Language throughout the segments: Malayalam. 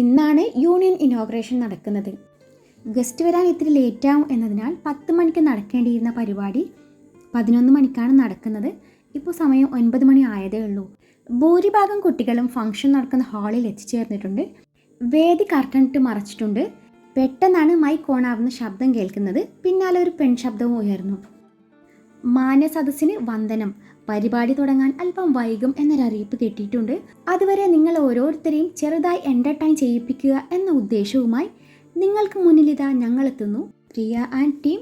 ഇന്നാണ് യൂണിയൻ ഇനോഗ്രേഷൻ നടക്കുന്നത്. ഗസ്റ്റ് വരാൻ ഇത്തിരി ലേറ്റാവും എന്നതിനാൽ പത്ത് മണിക്ക് നടക്കേണ്ടിയിരുന്ന പരിപാടി പതിനൊന്ന് മണിക്കാണ് നടക്കുന്നത്. ഇപ്പോൾ സമയം ഒൻപത് മണി ആയതേ ഉള്ളൂ. ഭൂരിഭാഗം കുട്ടികളും ഫംഗ്ഷൻ നടക്കുന്ന ഹാളിൽ എത്തിച്ചേർന്നിട്ടുണ്ട്. വേദി കർട്ടനിട്ട് മറച്ചിട്ടുണ്ട്. പെട്ടെന്നാണ് മൈക്ക് ഓണാവുന്ന ശബ്ദം കേൾക്കുന്നത്. പിന്നാലെ ഒരു പെൺ ശബ്ദവും ഉയർന്നു. മാന്യ സദസ്സിന് വന്ദനം. പരിപാടി തുടങ്ങാൻ അല്പം വൈകും എന്നൊരറിയിപ്പ് കിട്ടിയിട്ടുണ്ട്. അതുവരെ നിങ്ങൾ ഓരോരുത്തരെയും ചെറുതായി എന്റർടൈൻ ചെയ്യിപ്പിക്കുക എന്ന ഉദ്ദേശവുമായി നിങ്ങൾക്ക് മുന്നിലിതാ ഞങ്ങളെത്തുന്നു. പ്രിയ and team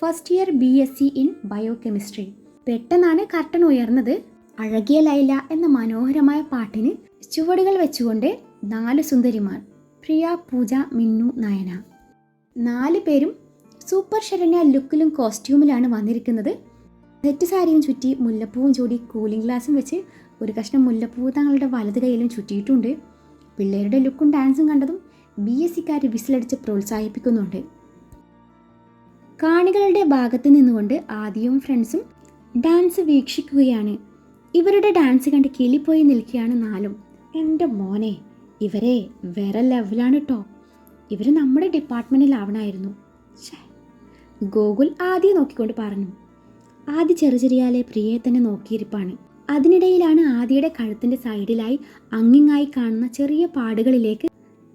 first year B S C in biochemistry പെട്ടെന്നാണ് കർട്ടൻ ഉയർന്നത്. അഴകിയ ലൈല എന്ന മനോഹരമായ പാട്ടിന് ചുവടുകൾ വെച്ചുകൊണ്ട് നാല് സുന്ദരിമാർ പ്രിയ പൂജ മിന്നു നയന. നാല് പേരും സൂപ്പർ ശരണ്യ ലുക്കിലും കോസ്റ്റ്യൂമിലാണ് വന്നിരിക്കുന്നത്. സെറ്റ് സാരിയും ചുറ്റി മുല്ലപ്പൂവും ചൂടി കൂളിംഗ് ഗ്ലാസും വെച്ച് ഒരു കഷ്ണം മുല്ലപ്പൂ തങ്ങളുടെ വലത് കൈയിലും ചുറ്റിയിട്ടുണ്ട്. പിള്ളേരുടെ ലുക്കും ഡാൻസും കണ്ടതും ബി എസ് സിക്കാർ വിസിലടിച്ച് പ്രോത്സാഹിപ്പിക്കുന്നുണ്ട്. കാണികളുടെ ഭാഗത്ത് നിന്നുകൊണ്ട് ആദ്യവും ഫ്രണ്ട്സും ഡാൻസ് വീക്ഷിക്കുകയാണ്. ഇവരുടെ ഡാൻസ് കണ്ട് കിളിപ്പോയി നിൽക്കുകയാണ് നാലും. എന്റെ മോനെ ഇവരെ വേറെ ലെവലാണ് കേട്ടോ ഇവർ നമ്മുടെ ഡിപ്പാർട്ട്മെന്റിലാവണമായിരുന്നു ഗോകുൽ ആദ്യം നോക്കിക്കൊണ്ട് പറഞ്ഞു. ആദ്യ ചെറുചെറിയാലെ പ്രിയയെ തന്നെ നോക്കിയിരിപ്പാണ്. അതിനിടയിലാണ് ആദിയുടെ കഴുത്തിന്റെ സൈഡിലായി അങ്ങിങ്ങായി കാണുന്ന ചെറിയ പാടുകളിലേക്ക്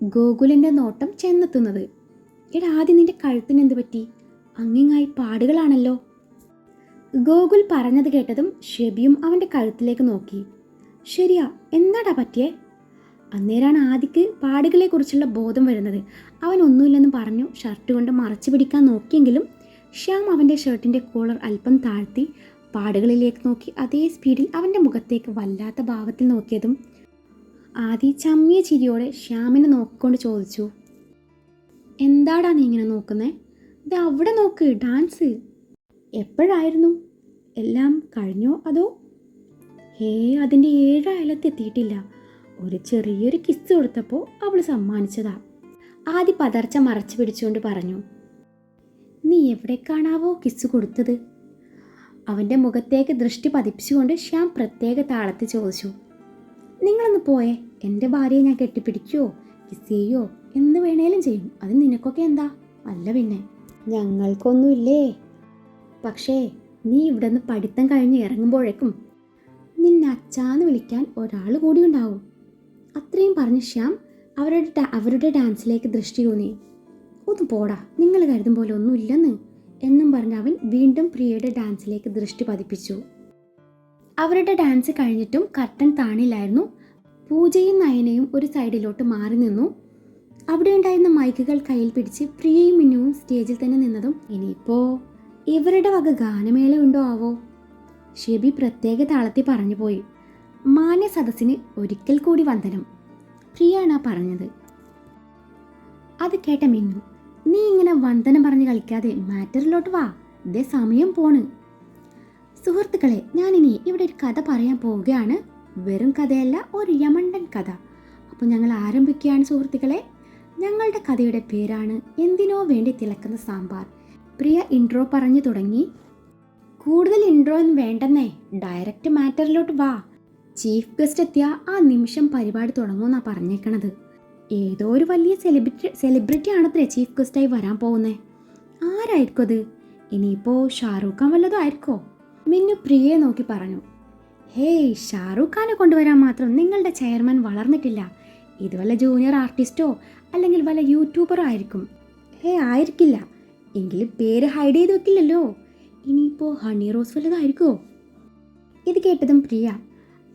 ഗോകുലിന്റെ നോട്ടം ചെന്നെത്തുന്നത്. എടാ ആദ്യം നിന്റെ കഴുത്തിന് എന്ത് പറ്റി? അങ്ങിങ്ങായി പാടുകളാണല്ലോ. ഗോകുൽ പറഞ്ഞത് കേട്ടതും ഷെബിയും അവന്റെ കഴുത്തിലേക്ക് നോക്കി. ശരിയാ എന്താടാ പറ്റിയേ? അന്നേരാണ് ആദിക്ക് പാടുകളെക്കുറിച്ചുള്ള ബോധം വരുന്നത്. അവൻ ഒന്നുമില്ലെന്ന് പറഞ്ഞു ഷർട്ട് കൊണ്ട് മറച്ചു പിടിക്കാൻ നോക്കിയെങ്കിലും ശ്യാം അവന്റെ ഷർട്ടിന്റെ കോളർ അല്പം താഴ്ത്തി പാടുകളിലേക്ക് നോക്കി അതേ സ്പീഡിൽ അവന്റെ മുഖത്തേക്ക് വല്ലാത്ത ഭാവത്തിൽ നോക്കിയതും ആദി ചമ്മിയ ചിരിയോടെ ശ്യാമിനെ നോക്കിക്കൊണ്ട് ചോദിച്ചു എന്താടാ നീ ഇങ്ങനെ നോക്കുന്നേ? ഇത് അവിടെ നോക്ക് ഡാൻസ്. എപ്പോഴായിരുന്നു? എല്ലാം കഴിഞ്ഞോ അതോ? ഹേ അതിന്റെ ഏഴായാലത്ത് എത്തിയിട്ടില്ല. ഒരു ചെറിയൊരു കിസ് കൊടുത്തപ്പോൾ അവൾ സമ്മാനിച്ചതാ. ആദ്യ പതർച്ച മറച്ചു പിടിച്ചുകൊണ്ട് പറഞ്ഞു നീ എവിടെ കാണാവോ കിസ് കൊടുത്തത്? അവന്റെ മുഖത്തേക്ക് ദൃഷ്ടി പതിപ്പിച്ചുകൊണ്ട് ശ്യാം പ്രത്യേക താളത്തിൽ ചോദിച്ചു. നിങ്ങളൊന്ന് പോയേ എന്റെ ഭാര്യയെ ഞാൻ കെട്ടിപ്പിടിക്കുവോ കിസ് ചെയ്യോ എന്ന് വേണേലും ചെയ്യും. അത് നിനക്കൊക്കെ എന്താ? അല്ല പിന്നെ. ഞങ്ങൾക്കൊന്നുമില്ലേ? പക്ഷേ നീ ഇവിടെ നിന്ന് പഠിത്തം കഴിഞ്ഞ് ഇറങ്ങുമ്പോഴേക്കും നിന്നെ അച്ചാന്ന് വിളിക്കാൻ ഒരാൾ കൂടി ഉണ്ടാവും. അത്രയും പറഞ്ഞ് ശ്യാം അവരുടെ അവരുടെ ഡാൻസിലേക്ക് ദൃഷ്ടി ഊന്നി. ഒന്ന് പോടാ. നിങ്ങൾ കരുതും പോലെ ഒന്നുമില്ലെന്ന് എന്നും പറഞ്ഞ് അവൻ വീണ്ടും പ്രിയയുടെ ഡാൻസിലേക്ക് ദൃഷ്ടി പതിപ്പിച്ചു. അവരുടെ ഡാൻസ് കഴിഞ്ഞിട്ടും കർട്ടൻ താണില്ലായിരുന്നു. പൂജയും നയനയും ഒരു സൈഡിലോട്ട് മാറി നിന്നു. അവിടെ ഉണ്ടായിരുന്ന മൈക്കുകൾ കയ്യിൽ പിടിച്ച് പ്രിയയും മിന്നുവും സ്റ്റേജിൽ തന്നെ നിന്നതും ഇനിയിപ്പോ ഇവരുടെ വക ഗാനമേള ഉണ്ടോ ആവോ? ഷെബി പ്രത്യേക താളത്തിൽ പറഞ്ഞു പോയി. മാന്യ സദസ്സിന് ഒരിക്കൽ കൂടി വന്ദനം. പ്രിയാണ് പറഞ്ഞത്. അത് കേട്ട മിന്നു നീ ഇങ്ങനെ വന്ദനം പറഞ്ഞ് കളിക്കാതെ മാറ്ററിലോട്ട് വാ. ഇതേ സമയം പോണ്. സുഹൃത്തുക്കളെ ഞാനിനി ഇവിടെ ഒരു കഥ പറയാൻ പോവുകയാണ്. വെറും കഥയല്ല ഒരു യമണ്ടൻ കഥ. അപ്പോൾ ഞങ്ങൾ ആരംഭിക്കുകയാണ് സുഹൃത്തുക്കളെ. ഞങ്ങളുടെ കഥയുടെ പേരാണ് എന്തിനോ വേണ്ടി തിളക്കുന്ന സാമ്പാർ. പ്രിയ ഇൻട്രോ പറഞ്ഞു തുടങ്ങി. കൂടുതൽ ഇൻട്രോ ഒന്നും വേണ്ടെന്നേ ഡയറക്റ്റ് മാറ്ററിലോട്ട് വാ. ചീഫ് ഗസ്റ്റ് എത്തിയ ആ നിമിഷം പരിപാടി തുടങ്ങുമെന്നാണ് പറഞ്ഞേക്കണത്. ഏതോ ഒരു വലിയ സെലിബ്രിറ്റി സെലിബ്രിറ്റി ആണത്രേ ചീഫ് ഗസ്റ്റായി വരാൻ പോകുന്നേ. ആരായിരിക്കും അത്? ഇനിയിപ്പോൾ ഷാറൂഖ് ഖാൻ വല്ലതും ആയിരിക്കോ? മിന്നു പ്രിയയെ നോക്കി പറഞ്ഞു. ഹേയ് ഷാറൂഖ് ഖാനെ കൊണ്ടുവരാൻ മാത്രം നിങ്ങളുടെ ചെയർമാൻ വളർന്നിട്ടില്ല. ഇത് വല്ല ജൂനിയർ ആർട്ടിസ്റ്റോ അല്ലെങ്കിൽ വല്ല യൂട്യൂബറോ ആയിരിക്കും. ഹേ ആയിരിക്കില്ല. എങ്കിലും പേര് ഹൈഡ് ചെയ്ത് വെക്കില്ലല്ലോ. ഇനിയിപ്പോൾ ഹണി റോസ് വല്ലതായിരിക്കുമോ ഇത് കേട്ടതും പ്രിയ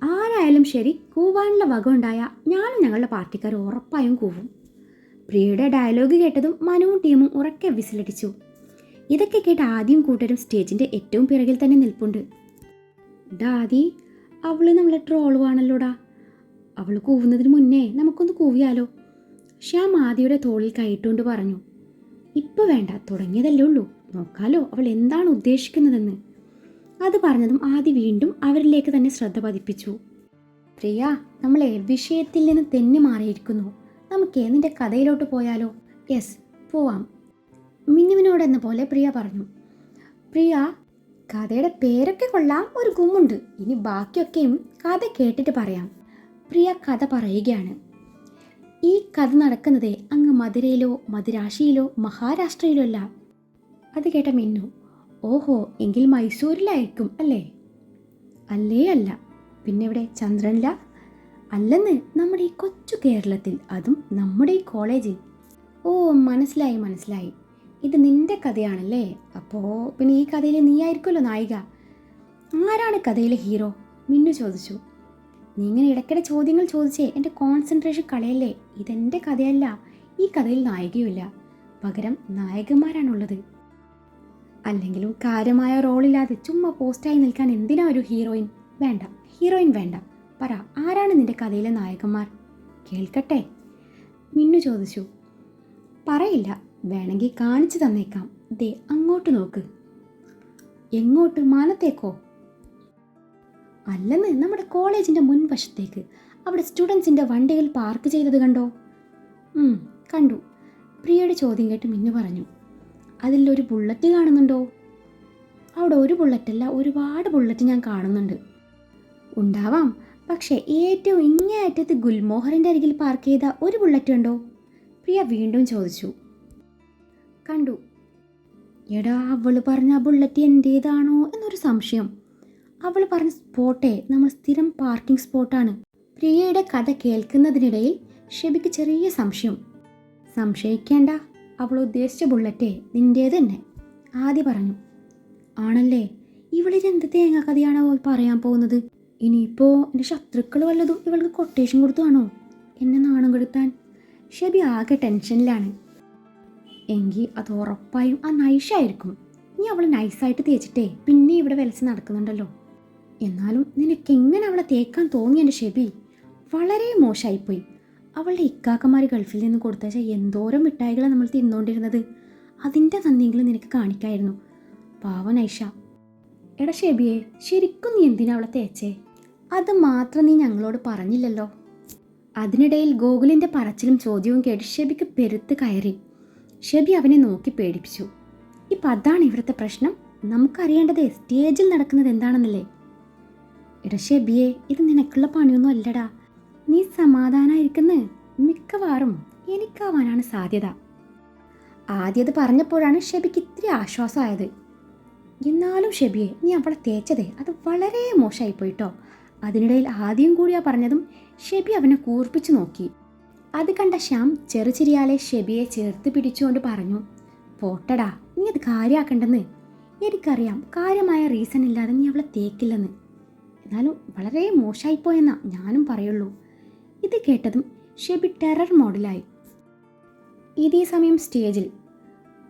ആരായാലും ശരി കൂവാനുള്ള വക ഉണ്ടായ ഞാനും ഞങ്ങളുടെ പാർട്ടിക്കാർ ഉറപ്പായും കൂവും. പ്രിയയുടെ ഡയലോഗ് കേട്ടതും മനുവും ടീമും ഉറക്കെ വിസിലടിച്ചു. ഇതൊക്കെ കേട്ട് ആദ്യം കൂട്ടരും സ്റ്റേജിന്റെ ഏറ്റവും പിറകിൽ തന്നെ നിൽപ്പുണ്ട്. ഡാദി അവൾ നമ്മളെ ട്രോളുവാണല്ലോടാ അവൾ കൂവുന്നതിന് മുന്നേ നമുക്കൊന്ന് കൂവിയാലോ? ശ്യാം ആദിയുടെ തോളിൽ കൈയിട്ടുകൊണ്ട് പറഞ്ഞു. ഇപ്പൊ വേണ്ട തുടങ്ങിയതല്ലേ ഉള്ളൂ. നോക്കാലോ അവൾ എന്താണ് ഉദ്ദേശിക്കുന്നതെന്ന്. അത് പറഞ്ഞതും ആദ്യ വീണ്ടും അവരിലേക്ക് തന്നെ ശ്രദ്ധ പതിപ്പിച്ചു. പ്രിയ നമ്മളെ വിഷയത്തിൽ നിന്ന് തെന്നി മാറിയിരിക്കുന്നു. നമുക്ക് നിന്റെ കഥയിലോട്ട് പോയാലോ? യെസ് പോവാം. മിന്നുവിനോടെന്ന പോലെ പ്രിയ പറഞ്ഞു. പ്രിയ കഥയുടെ പേരൊക്കെ കൊള്ളാം ഒരു ഗുമ്മുണ്ട് ഇനി ബാക്കിയൊക്കെയും കഥ കേട്ടിട്ട് പറയാം. പ്രിയ കഥ പറയുകയാണ്. ഈ കഥ നടക്കുന്നത് അങ്ങ് മധുരയിലോ മധുരാശിയിലോ മഹാരാഷ്ട്രയിലോ അല്ല. അത് കേട്ട മിന്നു. ഓഹോ എങ്കിൽ മൈസൂരിലായിരിക്കും അല്ലേ? അല്ലേ അല്ല. പിന്നെ ഇവിടെ ചന്ദ്രനില? അല്ലെന്ന് നമ്മുടെ ഈ കൊച്ചു കേരളത്തിൽ. അതും നമ്മുടെ ഈ കോളേജിൽ. ഓ മനസ്സിലായി മനസ്സിലായി. ഇത് നിന്റെ കഥയാണല്ലേ? അപ്പോൾ പിന്നെ ഈ കഥയിലെ നീ ആയിരിക്കുമല്ലോ നായിക. ആരാണ് കഥയിലെ ഹീറോ? മിന്നു ചോദിച്ചു. നീ ഇങ്ങനെ ഇടയ്ക്കിടെ ചോദ്യങ്ങൾ ചോദിച്ചേ എന്റെ കോൺസെൻട്രേഷൻ കളയല്ലേ? ഇതെന്റെ കഥയല്ല. ഈ കഥയിൽ നായികയുമില്ല. പകരം നായകന്മാരാണുള്ളത്. അല്ലെങ്കിലും കാര്യമായ റോളില്ലാതെ ചുമ്മാ പോസ്റ്റായി നിൽക്കാൻ എന്തിനാ ഒരു ഹീറോയിൻ? വേണ്ട ഹീറോയിൻ വേണ്ട. പറ ആരാണ് നിന്റെ കഥയിലെ നായകന്മാർ? കേൾക്കട്ടെ. മിന്നു ചോദിച്ചു. പറയില്ല വേണമെങ്കിൽ കാണിച്ചു തന്നേക്കാം. ദേ അങ്ങോട്ട് നോക്ക്. എങ്ങോട്ട്? മാനത്തേക്കോ? അല്ലെന്ന് നമ്മുടെ കോളേജിന്റെ മുൻവശത്തേക്ക്. അവിടെ സ്റ്റുഡൻസിന്റെ വണ്ടികൾ പാർക്ക് ചെയ്തത് കണ്ടോ? കണ്ടു. പ്രിയയുടെ ചോദ്യം കേട്ട് മിന്നു പറഞ്ഞു. അതിലൊരു ബുള്ളറ്റ് കാണുന്നുണ്ടോ? അവിടെ ഒരു ബുള്ളറ്റല്ല ഒരുപാട് ബുള്ളറ്റ് ഞാൻ കാണുന്നുണ്ട്. ഉണ്ടാവാം പക്ഷേ ഏറ്റവും ഇങ്ങേ അറ്റത്ത് ഗുൽമോഹറിന്റെ അരികിൽ പാർക്ക് ചെയ്ത ഒരു ബുള്ളറ്റ് ഉണ്ടോ പ്രിയ വീണ്ടും ചോദിച്ചു. കണ്ടു. എടാ അവൾ പറഞ്ഞ ആ ബുള്ളറ്റ് എന്റേതാണോ എന്നൊരു സംശയം. അവൾ പറഞ്ഞ സ്പോട്ടേ നമ്മൾ സ്ഥിരം പാർക്കിംഗ് സ്പോട്ടാണ് പ്രിയയുടെ കഥ കേൾക്കുന്നതിനിടയിൽ ഷെബിക്ക് ചെറിയ സംശയം. സംശയിക്കേണ്ട അവൾ ഉദ്ദേശിച്ച ബുള്ളറ്റേ നിന്റേത് തന്നെ. ആദ്യ പറഞ്ഞു ആണല്ലേ? ഇവളിതെന്ത് തേങ്ങ കഥയാണോ പറയാൻ പോകുന്നത്? ഇനിയിപ്പോൾ എന്റെ ശത്രുക്കൾ വല്ലതും ഇവൾക്ക് കൊട്ടേഷൻ കൊടുത്തുവാണോ എന്നെ നാണം കൊടുത്താൻ? ഷബി ആകെ ടെൻഷനിലാണ്. എങ്കിൽ അത് ഉറപ്പായും ആ നൈഷായിരിക്കും നീ അവൾ നൈസായിട്ട് തേച്ചിട്ടേ പിന്നെ ഇവിടെ വിലച്ച് നടക്കുന്നുണ്ടല്ലോ. എന്നാലും നിനക്ക് എങ്ങനെ അവളെ തേക്കാൻ തോന്നി എന്റെ ഷെബി? വളരെ മോശമായിപ്പോയി അവളുടെ ഇക്കാക്കന്മാർ ഗൾഫിൽ നിന്ന് കൊടുത്തയച്ച എന്തോരം മിഠായികളാണ് നമ്മൾ തിന്നുകൊണ്ടിരുന്നത് അതിന്റെ നന്ദിയെങ്കിലും നിനക്ക് കാണിക്കായിരുന്നു. പാവ നൈഷ. എടാ ഷെബിയെ ശരിക്കും നീ എന്തിനാ അവളെ തേച്ചേ? അത് മാത്രം നീ ഞങ്ങളോട് പറഞ്ഞില്ലല്ലോ. അതിനിടയിൽ ഗോകുലിന്റെ പറച്ചിലും ചോദ്യവും കേട്ട് ഷെബിക്ക് പെരുത്ത് കയറി. ഷെബി അവനെ നോക്കി പേടിപ്പിച്ചു. ഇപ്പം അതാണ് ഇവിടുത്തെ പ്രശ്നം. നമുക്കറിയേണ്ടത് സ്റ്റേജിൽ നടക്കുന്നത് എന്താണെന്നല്ലേ? എടാ ഷെബിയെ ഇത് നിനക്കുള്ള പണിയൊന്നും അല്ലടാ. നീ സമാധാനായിരിക്കുന്ന മിക്കവാറും എനിക്കാവാനാണ് സാധ്യത. ആദ്യത് പറഞ്ഞപ്പോഴാണ് ഷെബിക്ക് ഇത്തിരി ആശ്വാസമായത്. എന്നാലും ഷെബിയെ നീ അവളെ തേച്ചതേ അത് വളരെ മോശമായി പോയിട്ടോ. അതിനിടയിൽ ആദ്യം കൂടിയാ പറഞ്ഞതും ഷെബി അവനെ കൂർപ്പിച്ചു നോക്കി. അത് കണ്ട ശ്യാം ചെറുചിരിയാലെ ഷെബിയെ ചേർത്ത് പിടിച്ചുകൊണ്ട് പറഞ്ഞു പോട്ടടാ നീ അത് കാര്യമാക്കണ്ടെന്ന് എനിക്കറിയാം കാര്യമായ റീസൺ ഇല്ലാതെ നീ അവളെ തേക്കില്ലെന്ന്. എന്നാലും വളരെ മോശമായിപ്പോയെന്നാ ഞാനും പറയുള്ളൂ. ഇത് കേട്ടതും ഷെബി ടെറർ മോഡലായി. ഇതേ സമയം സ്റ്റേജിൽ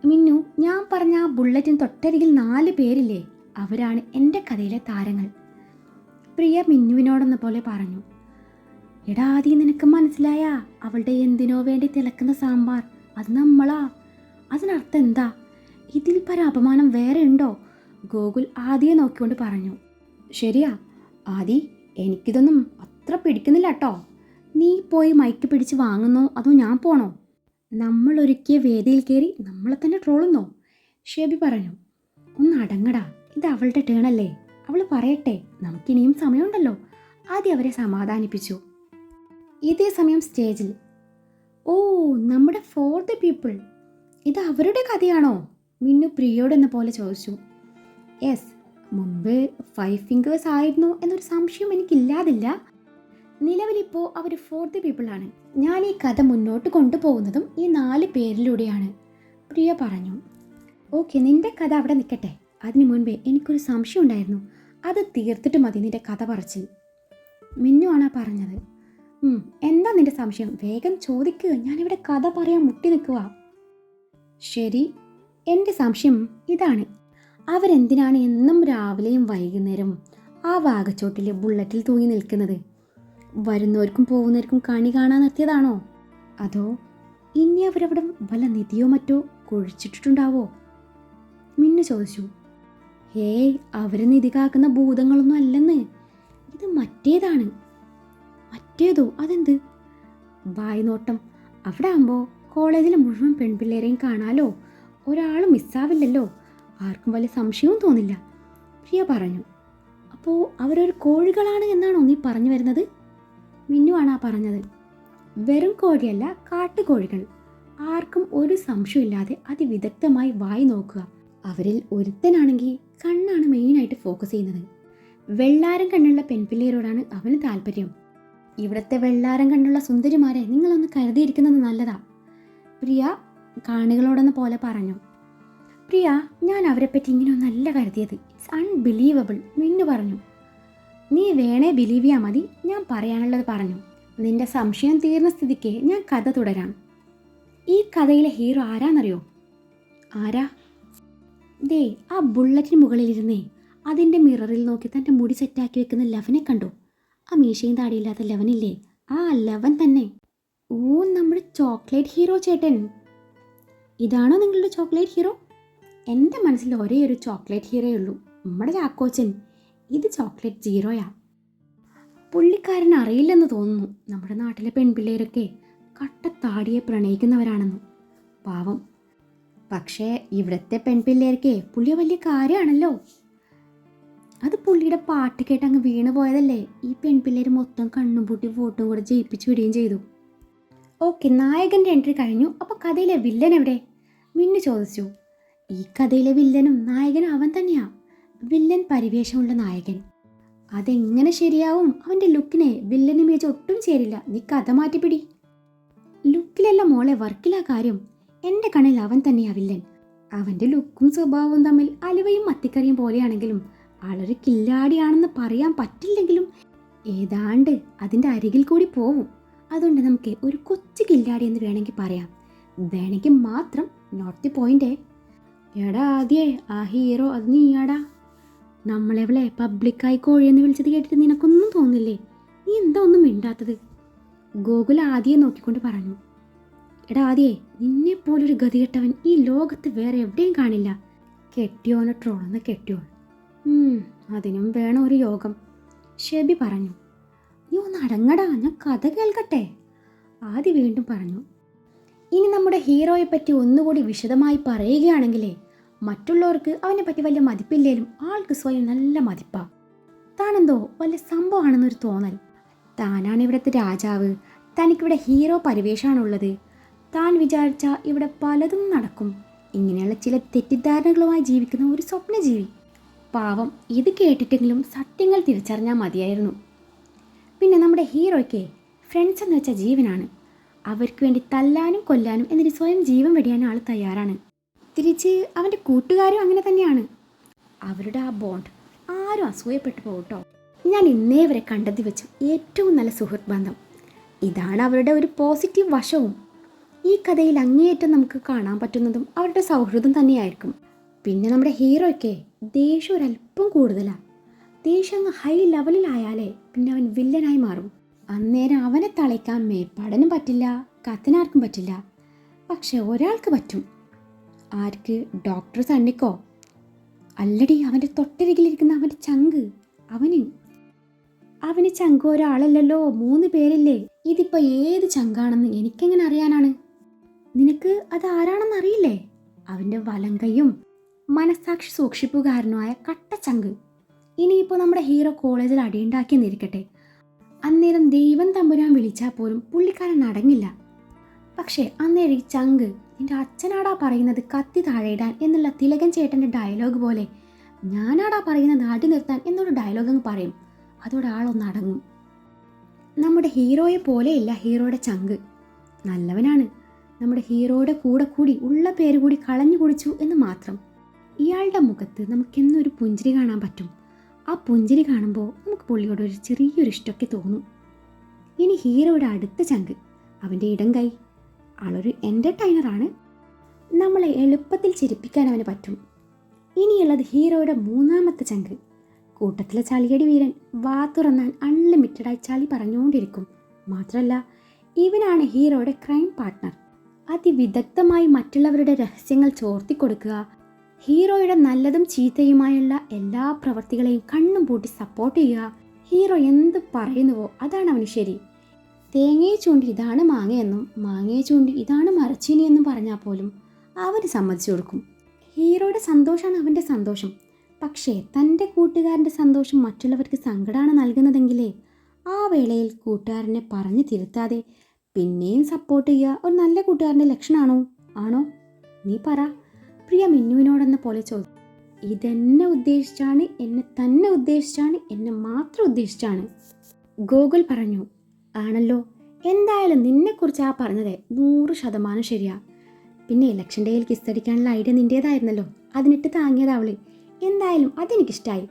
മിന്നു ഞാൻ പറഞ്ഞ ആ ബുള്ളറ്റിന് തൊട്ടരികിൽ നാല് പേരില്ലേ? അവരാണ് എന്റെ കഥയിലെ താരങ്ങൾ. പ്രിയ മിന്നുവിനോടെന്ന പോലെ പറഞ്ഞു. എടാ ആദ്യം നിനക്ക് മനസ്സിലായ അവളുടെ എന്തിനോ വേണ്ടി തിളക്കുന്ന സാമ്പാർ. അത് നമ്മളാ. അതിനർത്ഥം എന്താ? ഇതിൽ പര അപമാനം വേറെ ഉണ്ടോ? ഗോകുൽ ആദിയെ നോക്കിക്കൊണ്ട് പറഞ്ഞു. ശരിയാ ആദി എനിക്കിതൊന്നും അത്ര പിടിക്കുന്നില്ല കേട്ടോ. നീ പോയി മൈക്ക് പിടിച്ച് വാങ്ങുന്നോ? അതോ ഞാൻ പോണോ? നമ്മൾ ഒരുക്കിയ വേദിയിൽ കയറി നമ്മളെ തന്നെ ട്രോളുന്നോ? ഷേബി പറഞ്ഞു ഒന്ന് അടങ്ങടാ ഇത് അവളുടെ ടേണല്ലേ അവൾ പറയട്ടെ നമുക്കിനിയും സമയമുണ്ടല്ലോ. ആദ്യം അവരെ സമാധാനിപ്പിച്ചു. ഇതേ സമയം സ്റ്റേജിൽ ഓ നമ്മുടെ ഫോർ ദ പീപ്പിൾ ഇത് അവരുടെ കഥയാണോ? മിന്നു പ്രിയോടെന്ന പോലെ ചോദിച്ചു. യെസ് മുമ്പ് ഫൈവ് ഫിംഗേഴ്സ് ആയിരുന്നു എന്നൊരു സംശയം എനിക്കില്ലാതില്ല. നിലവിലിപ്പോൾ അവർ ഫോർത്ത് പീപ്പിളാണ് ഞാൻ ഈ കഥ മുന്നോട്ട് കൊണ്ടുപോകുന്നതും ഈ നാല് പേരിലൂടെയാണ്. പ്രിയ പറഞ്ഞു ഓക്കെ നിന്റെ കഥ അവിടെ നിൽക്കട്ടെ. അതിനു മുൻപേ എനിക്കൊരു സംശയം ഉണ്ടായിരുന്നു. അത് തീർത്തിട്ട് മതി നിന്റെ കഥ പറച്ചിൽ. മിന്നു ആണാ പറഞ്ഞത്. എന്താ നിന്റെ സംശയം? വേഗം ചോദിക്കുക ഞാനിവിടെ കഥ പറയാൻ മുട്ടി നിൽക്കുക ശരി. എന്റെ സംശയം ഇതാണ്. അവരെന്തിനാണ് എന്നും രാവിലെയും വൈകുന്നേരം ആ വാഗച്ചോട്ടിലെ ബുള്ളറ്റിൽ തൂങ്ങി നിൽക്കുന്നത്? വരുന്നവർക്കും പോകുന്നവർക്കും കണി കാണാൻ നിർത്തിയതാണോ? അതോ ഇനി അവരവിടെ വല്ല നിധിയോ മറ്റോ കുഴിച്ചിട്ടിട്ടുണ്ടാവോ? മിന്നു ചോദിച്ചു. ഹേയ് അവരെ നിധി കാക്കുന്ന ഭൂതങ്ങളൊന്നും അല്ലെന്ന്. ഇത് മറ്റേതാണ്? മറ്റേതോ? അതെന്ത്? വായ്നോട്ടം. അവിടെ ആകുമ്പോൾ കോളേജിലെ മുഴുവൻ പെൺപിള്ളേരെയും കാണാലോ? ഒരാളും മിസ്സാവില്ലല്ലോ? ആർക്കും വലിയ സംശയവും തോന്നില്ല. പ്രിയ പറഞ്ഞു. അപ്പോൾ അവരൊരു കോഴികളാണ് എന്നാണോ നീ പറഞ്ഞു വരുന്നത്? മിന്നുവാണ് ആ പറഞ്ഞത്. വെറും കോഴിയല്ല കാട്ടുകോഴികൾ. ആർക്കും ഒരു സംശയമില്ലാതെ അതിവിദഗ്ധമായി വായി നോക്കുക. അവരിൽ ഒരുത്തനാണെങ്കിൽ കണ്ണാണ് മെയിനായിട്ട് ഫോക്കസ് ചെയ്യുന്നത്. വെള്ളാരം കണ്ണുള്ള പെൺപിള്ളേരോടാണ് അവന് താല്പര്യം. ഇവിടുത്തെ വെള്ളാരം കണ്ണുള്ള സുന്ദരിമാരെ നിങ്ങളൊന്ന് കരുതിയിരിക്കുന്നത് നല്ലതാ. പ്രിയ കാണികളോടെന്ന പോലെ പറഞ്ഞു. പ്രിയ ഞാൻ അവരെപ്പറ്റി ഇങ്ങനെ ഒന്നല്ല കരുതിയത്. ഇറ്റ്സ് അൺബിലീവബിൾ മിന്നു പറഞ്ഞു. നീ വേണേ ബിലീവ് ചെയ്യാൻ മതി. ഞാൻ പറയാനുള്ളത് പറഞ്ഞു. നിന്റെ സംശയം തീർന്ന സ്ഥിതിക്ക് ഞാൻ കഥ തുടരാം. ഈ കഥയിലെ ഹീറോ ആരാന്നറിയോ? ആരാ? ദേ ആ ബുള്ളറ്റിന് മുകളിലിരുന്നേ അതിന്റെ മിററിൽ നോക്കി തന്റെ മുടി സെറ്റാക്കി വെക്കുന്ന ലവനെ കണ്ടു. ആ മീശയും താടിയില്ലാത്ത ലവനില്ലേ? ആ ലവൻ തന്നെ. ഓ നമ്മുടെ ചോക്ലേറ്റ് ഹീറോ ചേട്ടൻ. ഇതാണോ നിങ്ങളുടെ ചോക്ലേറ്റ് ഹീറോ എന്റെ മനസ്സിൽ ഒരേ ഒരു ചോക്ലേറ്റ് ഹീറോയുള്ളൂ നമ്മുടെ ചാക്കോച്ചൻ ഇത് ചോക്ലേറ്റ് ജീറോയാ പുള്ളിക്കാരൻ അറിയില്ലെന്ന് തോന്നുന്നു നമ്മുടെ നാട്ടിലെ പെൺപിള്ളേരൊക്കെ കട്ടത്താടിയെ പ്രണയിക്കുന്നവരാണെന്ന്. പാവം. പക്ഷേ ഇവിടുത്തെ പെൺപിള്ളേർക്ക് പുള്ളിയെ വലിയ കാര്യമാണല്ലോ. അത് പുള്ളിയുടെ പാട്ട് കേട്ട് അങ്ങ് വീണ് പോയതല്ലേ? ഈ പെൺപിള്ളേർ മൊത്തം കണ്ണും പൂട്ടി വോട്ടും കൂടെ ജയിപ്പിച്ചു വിടുകയും ചെയ്തു. ഓക്കെ നായകന്റെ എൻട്രി കഴിഞ്ഞു. അപ്പോൾ കഥയിലെ വില്ലൻ എവിടെ? മിന്നു ചോദിച്ചു. ഈ കഥയിലെ വില്ലനും നായകനും അവൻ തന്നെയാ. വില്ലൻ പരിവേഷമുള്ള നായകൻ. അതെങ്ങനെ ശരിയാവും? അവന്റെ ലുക്കിനെ വില്ലൻ ഇമേജ് ഒട്ടും ചേരില്ല. നീ കഥ മാറ്റിപ്പിടി. ലുക്കിലല്ല മോളെ വർക്കിലാ കാര്യം. എന്റെ കണ്ണിൽ അവൻ തന്നെയാ വില്ലൻ. അവന്റെ ലുക്കും സ്വഭാവവും തമ്മിൽ അലുവയും മത്തിക്കറിയും പോലെയാണെങ്കിലും ആളൊരു കില്ലാടിയാണെന്ന് പറയാൻ പറ്റില്ലെങ്കിലും ഏതാണ്ട് അതിന്റെ അരികിൽ കൂടി പോവും. അതുകൊണ്ട് നമുക്ക് ഒരു കൊച്ചു കില്ലാടി എന്ന് വേണമെങ്കിൽ പറയാം. വേണമെങ്കിൽ മാത്രം നോട്ട് ദി പോയിന്റേ എടാ ആദ്യേ ആ ഹീറോ അത് നീയാടാ. നമ്മളെവളെ പബ്ലിക്കായി കോഴിയെന്ന് വിളിച്ചത് കേട്ടിട്ട് നിനക്കൊന്നും തോന്നില്ലേ? നീ എന്താ ഒന്നും മിണ്ടാത്തത്? ഗോകുൽ ആദ്യെ നോക്കിക്കൊണ്ട് പറഞ്ഞു. എടാ ആദ്യേ നിന്നെ പോലൊരു ഗതികെട്ടവൻ ഈ ലോകത്ത് വേറെ എവിടെയും കാണില്ല. കെട്ടിയോനെ ട്രോളെന്ന് കെട്ടിയോൾ അതിനും വേണം ഒരു യോഗം. ഷെബി പറഞ്ഞു. നീ ഒന്ന് അടങ്ങടാ ഞാൻ കഥ കേൾക്കട്ടെ. ആദ്യ വീണ്ടും പറഞ്ഞു. ഇനി നമ്മുടെ ഹീറോയെ പറ്റി ഒന്നുകൂടി വിശദമായി പറയുകയാണെങ്കിലേ മറ്റുള്ളവർക്ക് അവനെ പറ്റി വലിയ മതിപ്പില്ലേലും ആൾക്ക് സ്വയം നല്ല മതിപ്പാ. താനെന്തോ വല്ല സംഭവമാണെന്നൊരു തോന്നൽ. താനാണ് ഇവിടുത്തെ രാജാവ്. തനിക്കിവിടെ ഹീറോ പരിവേഷമാണുള്ളത് താൻ വിചാരിച്ച ഇവിടെ പലതും നടക്കും. ഇങ്ങനെയുള്ള ചില തെറ്റിദ്ധാരണകളുമായി ജീവിക്കുന്ന ഒരു സ്വപ്നജീവി. പാവം ഇത് കേട്ടിട്ടെങ്കിലും സത്യങ്ങൾ തിരിച്ചറിഞ്ഞാൽ മതിയായിരുന്നു. പിന്നെ നമ്മുടെ ഹീറോയ്ക്ക് ഫ്രണ്ട്സ് എന്ന് വെച്ച ജീവനാണ്. അവർക്ക് വേണ്ടി തല്ലാനും കൊല്ലാനും എന്നിട്ട് സ്വയം ജീവൻ വെടിയാനും ആൾ തയ്യാറാണ്. തിരിച്ച് അവന്റെ കൂട്ടുകാരും അങ്ങനെ തന്നെയാണ്. അവരുടെ ആ ബോണ്ട് ആരും അസൂയപ്പെട്ടു പോകട്ടോ. ഞാൻ ഇന്നേ വരെ കണ്ടെത്തി വെച്ചു ഏറ്റവും നല്ല സുഹൃത്ത് ബന്ധം. ഇതാണ് അവരുടെ ഒരു പോസിറ്റീവ് വശവും. ഈ കഥയിൽ അങ്ങേയറ്റം നമുക്ക് കാണാൻ പറ്റുന്നതും അവരുടെ സൗഹൃദം തന്നെയായിരിക്കും. പിന്നെ നമ്മുടെ ഹീറോയ്ക്ക് ദേഷ്യം ഒരല്പം കൂടുതലാണ് ദേഷ്യം അങ്ങ് ഹൈ ലെവലിലായാലേ പിന്നെ അവൻ വില്ലനായി മാറും. അന്നേരം അവനെ തളയ്ക്കാൻ മേപ്പാടനും പറ്റില്ല കത്തിനാർക്കും പറ്റില്ല. പക്ഷെ ഒരാൾക്ക് പറ്റും. ആർക്ക്? ഡോക്ടർ സണ്ണിക്കോ? അല്ലടി അവന്റെ തൊട്ടരികിലിരിക്കുന്ന അവന്റെ ചങ്ക്. അവന്? അവന് ചങ്ക് ഒരാളല്ലല്ലോ മൂന്ന് പേരല്ലേ? ഇതിപ്പോ ഏത് ചങ്കാണെന്ന് എനിക്കെങ്ങനെ അറിയാനാണ്? നിനക്ക് അത് ആരാണെന്ന് അറിയില്ലേ? അവന്റെ വലങ്കയും മനസാക്ഷി സൂക്ഷിപ്പുകാരനുമായ കട്ടച്ചങ്ക് ഇനിയിപ്പോൾ നമ്മുടെ ഹീറോ കോളേജിൽ അടിയുണ്ടാക്കി നിൽക്കട്ടെ അന്നേരം ദൈവം തമ്പുരാൻ വിളിച്ചാൽ പോലും പുള്ളിക്കാരൻ അടങ്ങില്ല. പക്ഷേ അന്നേരം ഈ ചങ്ക് നിന്റെ അച്ഛനാടാ പറയുന്നത് കത്തി താഴെയിടാൻ എന്നുള്ള തിലകൻ ചേട്ടന്റെ ഡയലോഗ് പോലെ. ഞാനാടാ പറയുന്നത് അടി നിർത്താൻ എന്നൊരു ഡയലോഗ് അങ്ങ് പറയും. അതോടെ ആളൊന്ന് അടങ്ങും. നമ്മുടെ ഹീറോയെ പോലെയല്ല ഹീറോയുടെ ചങ്ക്. നല്ലവനാണ്. നമ്മുടെ ഹീറോയുടെ കൂടെ കൂടി ഉള്ള പേര് കൂടി കളഞ്ഞു കുടിച്ചു എന്ന് മാത്രം. ഇയാളുടെ മുഖത്ത് നമുക്കെന്നൊരു പുഞ്ചിരി കാണാൻ പറ്റും. ആ പുഞ്ചിരി കാണുമ്പോൾ നമുക്ക് പുള്ളിയോട് ഒരു ചെറിയൊരു ഇഷ്ടമൊക്കെ തോന്നും. ഇനി ഹീറോയുടെ അടുത്ത ചങ്ക്. അവന്റെ ഇടം കൈ. ആളൊരു എന്റർടൈനറാണ് നമ്മളെ എളുപ്പത്തിൽ ചിരിപ്പിക്കാൻ അവന് പറ്റും. ഇനിയുള്ളത് ഹീറോയുടെ മൂന്നാമത്തെ ചങ്ക്. കൂട്ടത്തിലെ ചളിയടി വീരൻ വാ തുറന്നാൽ അൺലിമിറ്റഡായി ചളി പറഞ്ഞുകൊണ്ടിരിക്കും. മാത്രമല്ല ഇവനാണ് ഹീറോയുടെ ക്രൈം പാർട്ട്ണർ അതിവിദഗ്ധമായി മറ്റുള്ളവരുടെ രഹസ്യങ്ങൾ ചോർത്തി കൊടുക്കുക ഹീറോയുടെ നല്ലതും ചീത്തയുമായുള്ള എല്ലാ പ്രവർത്തികളെയും കണ്ണും പൂട്ടി സപ്പോർട്ട് ചെയ്യുക. ഹീറോ എന്ത് പറയുന്നുവോ അതാണ് അവന് ശരി. തേങ്ങയെ ചൂണ്ടി ഇതാണ് മാങ്ങയെന്നും മാങ്ങയെ ചൂണ്ടി ഇതാണ് മരച്ചീനി എന്നും പറഞ്ഞാൽ പോലും അവർ സമ്മതിച്ചു കൊടുക്കും. ഹീറോയുടെ സന്തോഷമാണ് അവന്റെ സന്തോഷം. പക്ഷേ തന്റെ കൂട്ടുകാരന്റെ സന്തോഷം മറ്റുള്ളവർക്ക് സങ്കടമാണ് നൽകുന്നതെങ്കിലേ ആ വേളയിൽ കൂട്ടുകാരനെ പറഞ്ഞു തിരുത്താതെ പിന്നെയും സപ്പോർട്ട് ചെയ്യുക ഒരു നല്ല കൂട്ടുകാരന്റെ ലക്ഷണമാണോ? ആണോ? നീ പറ. പ്രിയ മിന്നുവിനോടെന്ന പോലെ ചോദിച്ചു ഇതെന്നെ ഉദ്ദേശിച്ചാണ് എന്നെ തന്നെ ഉദ്ദേശിച്ചാണ് എന്നെ മാത്രം ഉദ്ദേശിച്ചാണ്. ഗോകുൽ പറഞ്ഞു ആണല്ലോ. എന്തായാലും നിന്നെക്കുറിച്ച് ആ പറഞ്ഞത് നൂറ് ശതമാനം ശരിയാ. പിന്നെ ഇലക്ഷൻ ഡേയിൽ കിസ്തടിക്കാനുള്ള ഐഡിയ നിന്റേതായിരുന്നല്ലോ അതിനിട്ട് താങ്ങിയതാവൾ എന്തായാലും അതെനിക്കിഷ്ടായി.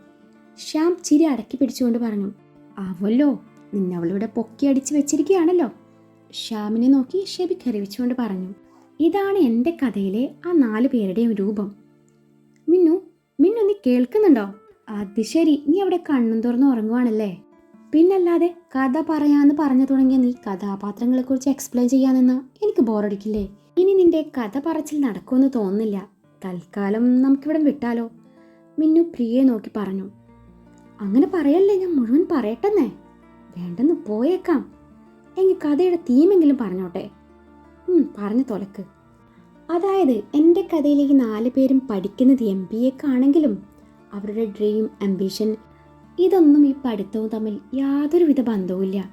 ശ്യാം ചിരി അടക്കി പിടിച്ചുകൊണ്ട് പറഞ്ഞു. ആവല്ലോ നിന്നെ അവളിവിടെ പൊക്കി അടിച്ച് വെച്ചിരിക്കുകയാണല്ലോ. ശ്യാമിനെ നോക്കി ഷെബി കരവിച്ചുകൊണ്ട് പറഞ്ഞു. ഇതാണ് എന്റെ കഥയിലെ ആ നാല് പേരുടെയും രൂപം. മിന്നു മിന്നു നീ കേൾക്കുന്നുണ്ടോ? അത് ശരി നീ അവിടെ കണ്ണും തുറന്ന് ഉറങ്ങുവാണല്ലേ? പിന്നല്ലാതെ കഥ പറയാന്ന് പറഞ്ഞു തുടങ്ങിയ നീ കഥാപാത്രങ്ങളെ കുറിച്ച് എക്സ്പ്ലെയിൻ ചെയ്യാൻ എനിക്ക് ബോറടിക്കില്ലേ ഇനി നിന്റെ കഥ പറച്ചിൽ നടക്കുമെന്ന് തോന്നുന്നില്ല. തൽക്കാലം നമുക്കിവിടെ വിട്ടാലോ? മിന്നു പ്രിയെ നോക്കി പറഞ്ഞു. അങ്ങനെ പറയല്ലേ ഞാൻ മുഴുവൻ പറയട്ടെന്നേ? വേണ്ടെന്ന് പോയേക്കാം. എങ്കിൽ കഥയുടെ തീമെങ്കിലും പറഞ്ഞോട്ടെ? പറഞ്ഞു തൊലക്ക്. അതായത് എന്റെ കഥയിലേക്ക് നാല് പേരും പഠിക്കുന്നത് എം ബി എക്കാണെങ്കിലും അവരുടെ ഡ്രീം അംബിഷൻ ഇതൊന്നും ഈ പഠിത്തവും തമ്മിൽ യാതൊരുവിധ ബന്ധവുമില്ല.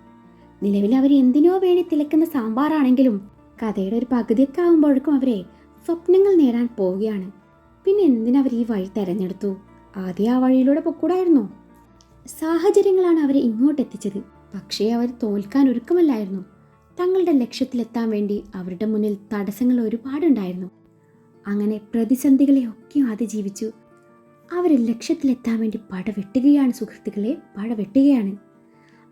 നിലവിൽ അവർ എന്തിനോ വേണ്ടി തിളക്കുന്ന സാമ്പാറാണെങ്കിലും കഥയുടെ ഒരു പകുതിയൊക്കെ ആകുമ്പോഴേക്കും അവരെ സ്വപ്നങ്ങൾ നേടാൻ പോവുകയാണ്. പിന്നെ എന്തിനവർ ഈ വഴി തെരഞ്ഞെടുത്തു? ആദ്യം ആ വഴിയിലൂടെ പൊക്കൂടായിരുന്നു. സാഹചര്യങ്ങളാണ് അവരെ ഇങ്ങോട്ട് എത്തിച്ചത്. പക്ഷേ അവർ തോൽക്കാൻ ഒരുക്കമല്ലായിരുന്നു. തങ്ങളുടെ ലക്ഷ്യത്തിലെത്താൻ വേണ്ടി അവരുടെ മുന്നിൽ തടസ്സങ്ങൾ ഒരുപാടുണ്ടായിരുന്നു. അങ്ങനെ പ്രതിസന്ധികളെയൊക്കെ അതിജീവിച്ചു അവർ ലക്ഷ്യത്തിലെത്താൻ വേണ്ടി പട വെട്ടുകയാണ് സുഹൃത്തുക്കളെ പട വെട്ടുകയാണ്.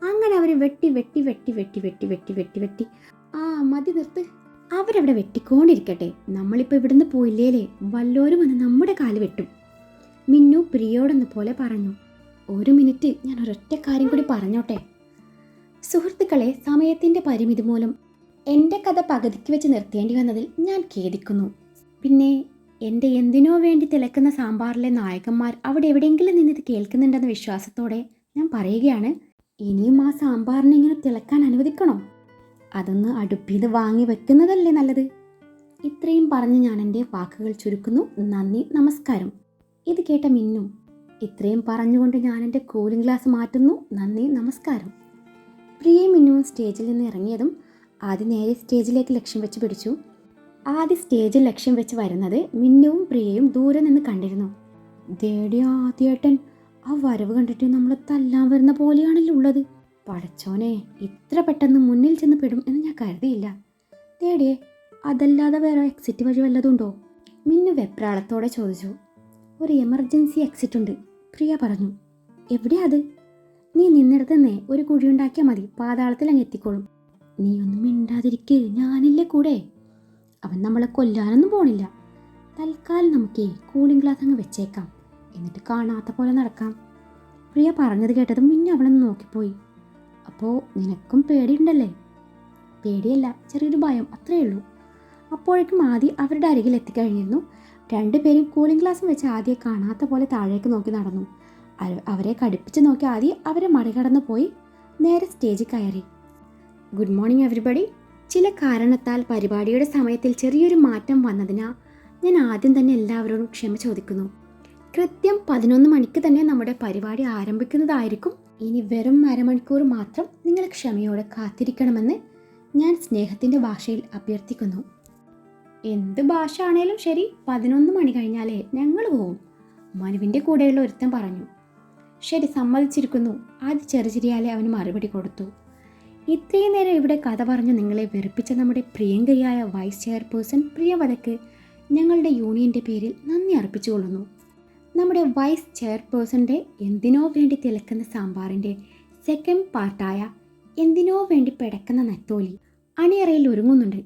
അങ്ങനെ അവർ വെട്ടി വെട്ടി വെട്ടി വെട്ടി വെട്ടി വെട്ടി വെട്ടി വെട്ടി. ആ മതി നിർത്ത്. അവരവിടെ വെട്ടിക്കൊണ്ടിരിക്കട്ടെ. നമ്മളിപ്പോൾ ഇവിടുന്ന് പോയില്ലേലേ? വല്ലോരും വന്ന് നമ്മുടെ കാൽ വെട്ടും. മിന്നു പ്രിയോടെന്ന പോലെ പറഞ്ഞു ഒരു മിനിറ്റ് ഞാൻ ഒരൊറ്റ കാര്യം കൂടി പറഞ്ഞോട്ടെ. സുഹൃത്തുക്കളെ സമയത്തിന്റെ പരിമിതി മൂലം എന്റെ കഥ പകുതിക്ക് വെച്ച് നിർത്തേണ്ടി വന്നതിൽ ഞാൻ ഖേദിക്കുന്നു. പിന്നെ എന്റെ എന്തിനോ വേണ്ടി തിളക്കുന്ന സാമ്പാറിലെ നായകന്മാർ അവിടെ എവിടെയെങ്കിലും നിന്നിത് കേൾക്കുന്നുണ്ടെന്ന വിശ്വാസത്തോടെ ഞാൻ പറയുകയാണ് ഇനിയും ആ സാമ്പാറിനെ ഇങ്ങനെ തിളക്കാൻ അനുവദിക്കണോ? അതൊന്ന് അടുപ്പിത് വാങ്ങി വെക്കുന്നതല്ലേ നല്ലത്? ഇത്രയും പറഞ്ഞ് ഞാൻ എന്റെ വാക്കുകൾ ചുരുക്കുന്നു. നന്ദി നമസ്കാരം. ഇത് കേട്ട മിന്നു ഇത്രയും പറഞ്ഞുകൊണ്ട് ഞാൻ എന്റെ കൂളിംഗ് ഗ്ലാസ് മാറ്റുന്നു. നന്ദി നമസ്കാരം. പ്രിയ മിന്നു സ്റ്റേജിൽ നിന്ന് ഇറങ്ങിയതും ആദ്യം നേരെ സ്റ്റേജിലേക്ക് ലക്ഷ്യം വെച്ച് പിടിച്ചു. ആദ്യ സ്റ്റേജിൽ ലക്ഷ്യം വെച്ച് വരുന്നത് മിന്നുവും പ്രിയയും ദൂരെ നിന്ന് കണ്ടിരുന്നു. ദേടി ആദ്യേട്ടൻ ആ വരവ് കണ്ടിട്ട് നമ്മൾ തല്ലാൻ വരുന്ന പോലെയാണല്ലോ ഉള്ളത്. പടച്ചോനെ ഇത്ര പെട്ടെന്ന് മുന്നിൽ ചെന്ന് പെടും എന്ന് ഞാൻ കരുതിയില്ല. തേടിയേ അതല്ലാതെ വേറെ എക്സിറ്റ് വഴി വല്ലതുണ്ടോ മിന്നു വെപ്രാളത്തോടെ ചോദിച്ചു. ഒരു എമർജൻസി എക്സിറ്റ് ഉണ്ട് പ്രിയ പറഞ്ഞു. എവിടെയാ അത്? നീ നിന്നിടത്തുനിന്നേ ഒരു കുഴി ഉണ്ടാക്കിയാൽ മതി പാതാളത്തിൽ അങ്ങ് എത്തിക്കോളും. നീ ഒന്നും മിണ്ടാതിരിക്ക് ഞാനില്ലേ കൂടെ? അവൻ നമ്മളെ കൊല്ലാനൊന്നും പോണില്ല. തൽക്കാലം നമുക്ക് കൂളിംഗ് ഗ്ലാസ് അങ്ങ് വെച്ചേക്കാം. എന്നിട്ട് കാണാത്ത പോലെ നടക്കാം. പ്രിയ പറഞ്ഞത് കേട്ടതും പിന്നെ അവളൊന്ന് നോക്കിപ്പോയി. അപ്പോൾ നിനക്കും പേടിയുണ്ടല്ലേ? പേടിയല്ല ചെറിയൊരു ഭയം അത്രയേ ഉള്ളൂ. അപ്പോഴേക്കും ആദി അവരുടെ അരികിൽ എത്തിക്കഴിഞ്ഞിരുന്നു. രണ്ടുപേരും കൂളിംഗ് ഗ്ലാസ് വെച്ച് ആദ്യം കാണാത്ത പോലെ താഴേക്ക് നോക്കി നടന്നു. അവരെ കടുപ്പിച്ച് നോക്കി ആദ്യം അവരെ മറികടന്ന് പോയി നേരെ സ്റ്റേജിൽ കയറി. ഗുഡ് മോർണിംഗ് എവരിബഡി ചില കാരണത്താൽ പരിപാടിയുടെ സമയത്തിൽ ചെറിയൊരു മാറ്റം വന്നതിനാൽ ഞാൻ ആദ്യം തന്നെ എല്ലാവരോടും ക്ഷമ ചോദിക്കുന്നു. കൃത്യം പതിനൊന്ന് മണിക്ക് തന്നെ നമ്മുടെ പരിപാടി ആരംഭിക്കുന്നതായിരിക്കും. ഇനി വെറും അരമണിക്കൂർ മാത്രം നിങ്ങൾ ക്ഷമയോടെ കാത്തിരിക്കണമെന്ന് ഞാൻ സ്നേഹത്തിന്റെ ഭാഷയിൽ അഭ്യർത്ഥിക്കുന്നു. എന്ത് ഭാഷ ആണേലും ശരി പതിനൊന്ന് മണി കഴിഞ്ഞാലേ ഞങ്ങൾ പോവും മനുവിന്റെ കൂടെയുള്ള ഒരുത്തൻ പറഞ്ഞു. ശരി സമ്മതിച്ചിരിക്കുന്നു. ആദ്യ ചെറുചിരിയാലെ അവന് മറുപടി കൊടുത്തു. ഇത്രയും നേരം ഇവിടെ കഥ പറഞ്ഞ് നിങ്ങളെ വെറുപ്പിച്ച നമ്മുടെ പ്രിയങ്കരിയായ വൈസ് ചെയർപേഴ്സൺ പ്രിയവതയ്ക്ക് ഞങ്ങളുടെ യൂണിയന്റെ പേരിൽ നന്ദി അർപ്പിച്ചുകൊള്ളുന്നു. നമ്മുടെ വൈസ് ചെയർപേഴ്സന്റെ എന്തിനോ വേണ്ടി തിളക്കുന്ന സാമ്പാറിന്റെ സെക്കൻഡ് പാർട്ടായ എന്തിനോ വേണ്ടി പിടക്കുന്ന നത്തോലി അണിയറയിൽ ഒരുങ്ങുന്നുണ്ട്.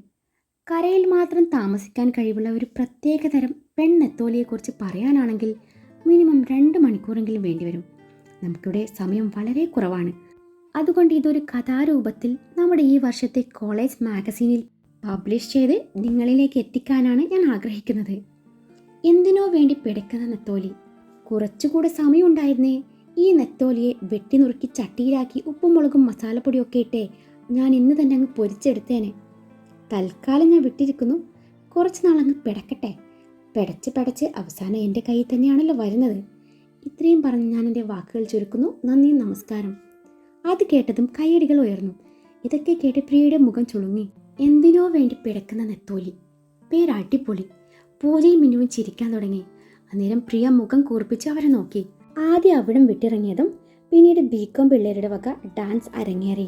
കരയിൽ മാത്രം താമസിക്കാൻ കഴിവുള്ള ഒരു പ്രത്യേകതരം പെൺ നെത്തോലിയെക്കുറിച്ച് പറയാനാണെങ്കിൽ മിനിമം രണ്ട് മണിക്കൂറെങ്കിലും വേണ്ടിവരും. നമുക്കിവിടെ സമയം വളരെ കുറവാണ്. അതുകൊണ്ട് ഇതൊരു കഥാരൂപത്തിൽ നമ്മുടെ ഈ വർഷത്തെ കോളേജ് മാഗസീനിൽ പബ്ലിഷ് ചെയ്ത് നിങ്ങളിലേക്ക് എത്തിക്കാനാണ് ഞാൻ ആഗ്രഹിക്കുന്നത്. എന്തിനോ വേണ്ടി പിടക്കുന്ന നെത്തോലി. കുറച്ചുകൂടെ സമയമുണ്ടായിരുന്നേ ഈ നെത്തോലിയെ വെട്ടിനുറുക്കി ചട്ടിയിലാക്കി ഉപ്പും മുളകും മസാലപ്പൊടിയൊക്കെ ഇട്ടേ ഞാൻ ഇന്ന് തന്നെ അങ്ങ് പൊരിച്ചെടുത്തേനെ. തൽക്കാലം ഞാൻ വിട്ടിരിക്കുന്നു. കുറച്ച് നാളങ്ങ് പിടക്കട്ടെ. പിടച്ച് പിടച്ച് അവസാനം എന്റെ കയ്യിൽ തന്നെയാണല്ലോ വരുന്നത്. ഇത്രയും പറഞ്ഞ് ഞാൻ എന്റെ വാക്കുകൾ ചുരുക്കുന്നു. നന്ദി നമസ്കാരം. അത് കേട്ടതും കൈയടികൾ ഉയർന്നു. ഇതൊക്കെ കേട്ട് പ്രിയയുടെ മുഖം ചുളുങ്ങി. എന്തിനോ വേണ്ടി പിടക്കുന്ന നെത്തോലി. പേരടിപൊളി. പൂജയും മിന്നുവും ചിരിക്കാൻ തുടങ്ങി. അന്നേരം പ്രിയ മുഖം കൂർപ്പിച്ച് അവരെ നോക്കി. ആദ്യം അവിടം വിട്ടിറങ്ങിയതും പിന്നീട് ബികോം പിള്ളേരുടെ വക ഡാൻസ് അരങ്ങേറി.